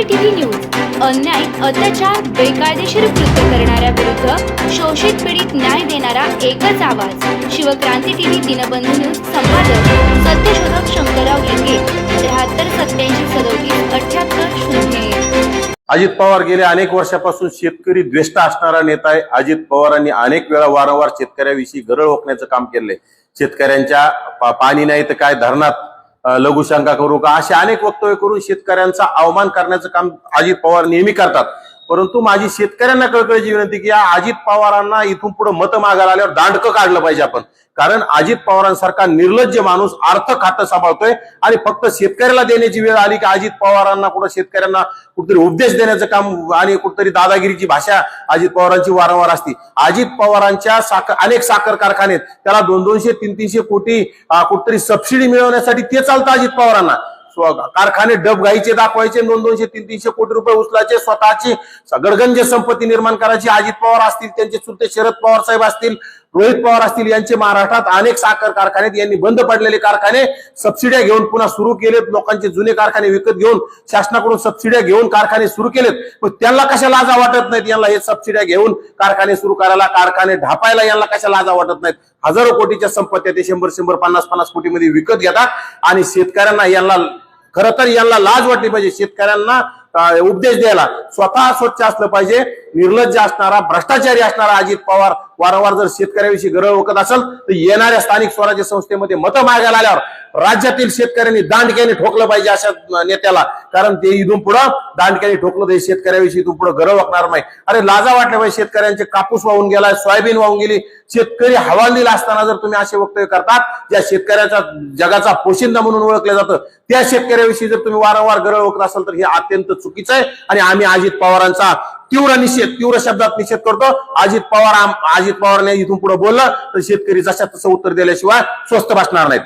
क्रांती TV news. अन्याय अत्याचार बेकायदेशीर कृत्य करणाऱ्या विरुद्ध शोषित पीडित न्याय देणारा एकच आवाज. शिवक्रांती टीव्ही दिनबंधू न्यूज संपादक सत्यशोधक शंकरराव लिंगे त्र्याहत्तर सत्याऐंशी सदोतीस अठ्याहत्तर शून्य अजित पवार गेल्या अनेक वर्षापासून शेतकरी द्वेष्ट असणारा नेता आहे. अजित पवारांनी अनेक वेळा वारंवार शेतकऱ्याविषयी गरळ ओकण्याचं काम केलंय. शेतकऱ्यांच्या पाणी नाही तर काय धरणात? लघुशंका करू का? असे अनेक वक्तव्य करून शेतकऱ्यांचा अवमान करण्याचं काम अजित पवार नेहमी करतात. परंतु माझी शेतकऱ्यांना कळकळीची विनंती की या अजित पवारांना इथून पुढे मत मागायला आल्यावर दांडकं काढलं पाहिजे आपण. कारण अजित पवारांसारखा निर्लज्ज माणूस अर्थ खातं सांभाळतोय आणि फक्त शेतकऱ्याला देण्याची वेळ आली की अजित पवारांना कुठं शेतकऱ्यांना कुठेतरी उपदेश देण्याचं काम आणि कुठेतरी दादागिरीची भाषा अजित पवारांची वारंवार असती. अजित पवारांच्या साखर अनेक साखर कारखानेत त्याला दोन दोनशे तीन तीनशे कोटी कुठतरी कुठेतरी सबसिडी मिळवण्यासाठी ते चालतं अजित पवारांना. कारखाने डबघाईचे दाखवायचे दोन दोनशे तीन तीनशे कोटी रुपये उचलायचे स्वतःची गडगंज संपत्ती निर्माण करायची. अजित पवार असतील त्यांचे चुलते शरद पवार साहेब असतील रोहित पवार असतील यांचे महाराष्ट्रात अनेक साखर कारखाने यांनी बंद पडलेले कारखाने सबसिड्या घेऊन पुन्हा सुरू केलेत. लोकांचे जुने कारखाने विकत घेऊन शासनाकडून सबसिड्या घेऊन कारखाने सुरू केलेत. पण त्यांना कशा लाजा वाटत नाहीत? यांना हे सबसिड्या घेऊन कारखाने सुरू करायला कारखाने ढापायला यांना कशा लाजा वाटत नाहीत? हजारो कोटीच्या संपत्त्या ते शंभर शंभर पन्नास पन्नास कोटीमध्ये विकत घेतात. आणि शेतकऱ्यांना यांना खरं तर यांना लाज वाटली पाहिजे शेतकऱ्यांना. उपदेश द्यायला. स्वतः स्वच्छ असलं पाहिजे. निर्लज्ज असणारा भ्रष्टाचारी असणारा अजित पवार वारंवार जर शेतकऱ्याविषयी गरळ ओकत असेल तर येणाऱ्या स्थानिक स्वराज्य संस्थेमध्ये मतं मागायला आल्यावर राज्यातील शेतकऱ्यांनी दांडक्याने ठोकलं पाहिजे अशा नेत्याला. कारण ते इथून पुढं दांडक्याने ठोकलं तर हे शेतकऱ्याविषयी इथून पुढे गरळ ओकणार नाही. अरे लाजा वाटल्या पाहिजे शेतकऱ्यांचे कापूस वाहून गेला सोयाबीन वाहून गेली. शेतकरी हवालदिल असताना जर तुम्ही असे वक्तव्य करतात ज्या शेतकऱ्याचा जगाचा पोशिंदा म्हणून ओळखलं जातं त्या शेतकऱ्याविषयी जर तुम्ही वारंवार गरळ ओकत असाल तर हे अत्यंत चुकीचं आहे आणि आम्ही अजित पवारांचा तीव्र निषेध तीव्र शब्दात निषेध करतो. अजित पवार आम- अजित पवारने इथून पुढे बोललं तर शेतकरी जशा तसं उत्तर दिल्याशिवाय स्वस्त बसणार नाहीत.